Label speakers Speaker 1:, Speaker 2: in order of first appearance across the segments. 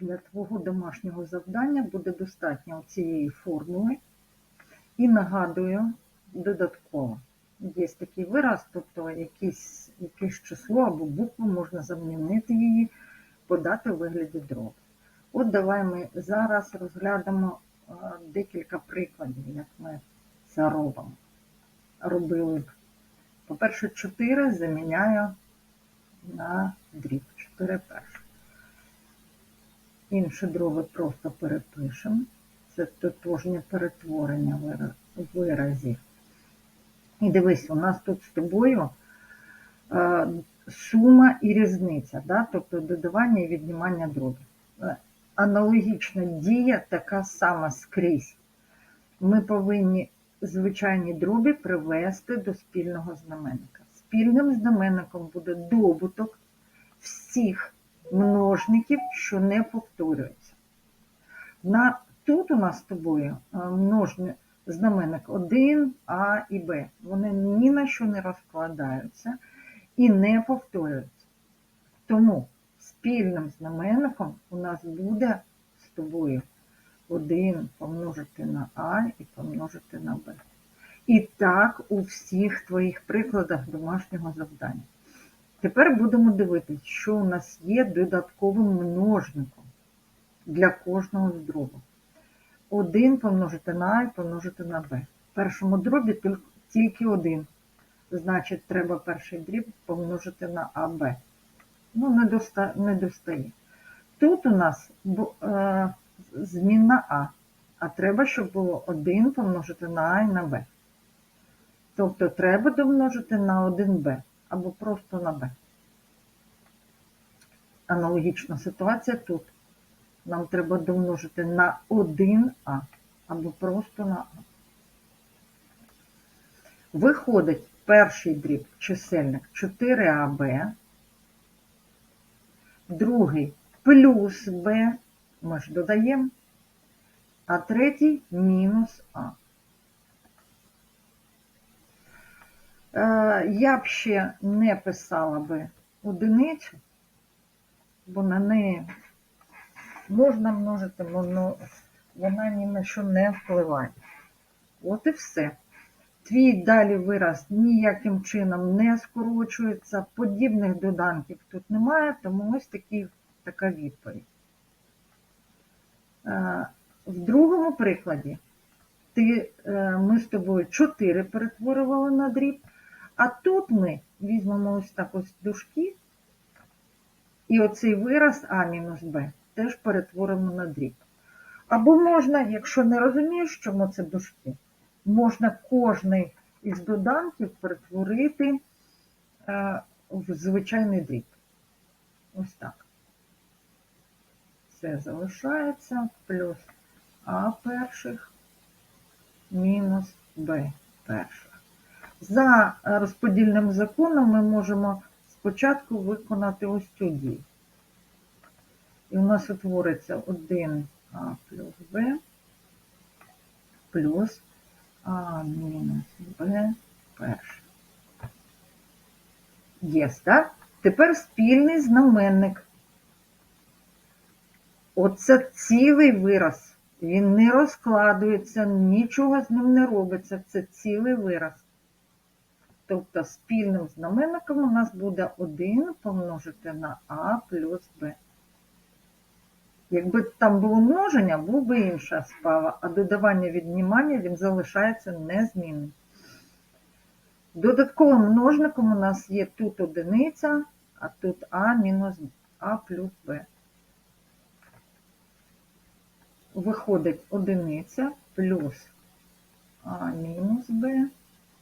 Speaker 1: Для твого домашнього завдання буде достатньо цієї формули. І нагадую додатково. Є такий вираз, тобто якесь, якесь число або букву можна замінити її, подати у вигляді дроби. От давай ми зараз розглянемо е, декілька прикладів, як ми це робимо. Робили б. По-перше, 4 заміняю на дріб. 4 перше. Інші дроби просто перепишемо. Це тотожнє перетворення виразів. І дивись, у нас тут з тобою е, сума і різниця, да? тобто додавання і віднімання дробів. Е, Аналогічна дія така сама скрізь. Ми повинні звичайні дроби привести до спільного знаменника. Спільним знаменником буде добуток всіх множників, що не повторюються. На, тут у нас з тобою е, множник, знаменник 1, А і Б. Вони ні на що не розкладаються і не повторюються. Тому спільним знаменником у нас буде з тобою 1 помножити на А і помножити на Б. І так у всіх твоїх прикладах домашнього завдання. Тепер будемо дивитися, що у нас є додатковим множником для кожного з дробу. 1 помножити на А і помножити на Б. В першому дробі тільки- тільки 1. Значить, треба перший дріб помножити на АБ. Ну, не, доста, не достає. Тут у нас е, змінна А, а треба, щоб було 1 помножити на А і на Б. Тобто треба домножити на 1Б або просто на Б. Аналогічна ситуація тут. Нам треба домножити на 1А або просто на А. Виходить перший дріб чисельник 4АБ, другий плюс Б, ми ж додаємо, а третій мінус А. Е, Я б ще не писала би одиницю, бо на неї можна множити, але вона ні на що не впливає. От і все. Твій далі вираз ніяким чином не скорочується, подібних доданків тут немає, тому ось такі, така відповідь. Е, В другому прикладі ти, е, ми з тобою 4 перетворювали на дріб, а тут ми візьмемо ось так ось дужки, і оцей вираз А мінус Б теж перетворимо на дріб. Або можна, якщо не розумієш, чому це дужки, можна кожний із доданків перетворити е, в звичайний дріб. Ось так. Це залишається плюс А перших мінус Б перших. За розподільним законом ми можемо спочатку виконати ось цю дію. І у нас утвориться 1А плюс Б плюс А мінус Б перше. Є, так? Тепер спільний знаменник. Оце цілий вираз. Він не розкладується, нічого з ним не робиться. Це цілий вираз. Тобто спільним знаменником у нас буде 1 помножити на А плюс Б. Якби там було множення, був би інша справа, а додавання віднімання він залишається незмінним. Додатковим множником у нас є тут одиниця, а тут А мінус А плюс Б. Виходить одиниця плюс А мінус Б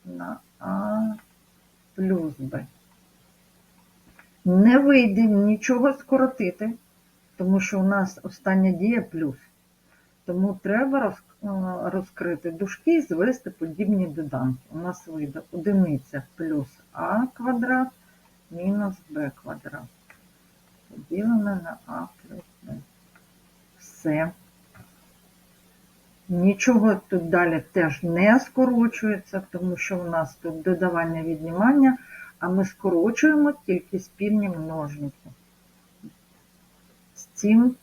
Speaker 1: на А плюс Б. Не вийде нічого скоротити, тому що у нас остання дія плюс. Тому треба е, розкрити дужки і звести подібні доданки. У нас вийде одиниця плюс А квадрат мінус Б квадрат. Поділене на А плюс Б. Все. Нічого тут далі теж не скорочується, тому що у нас тут додавання віднімання, а ми скорочуємо тільки спільні множники. З цим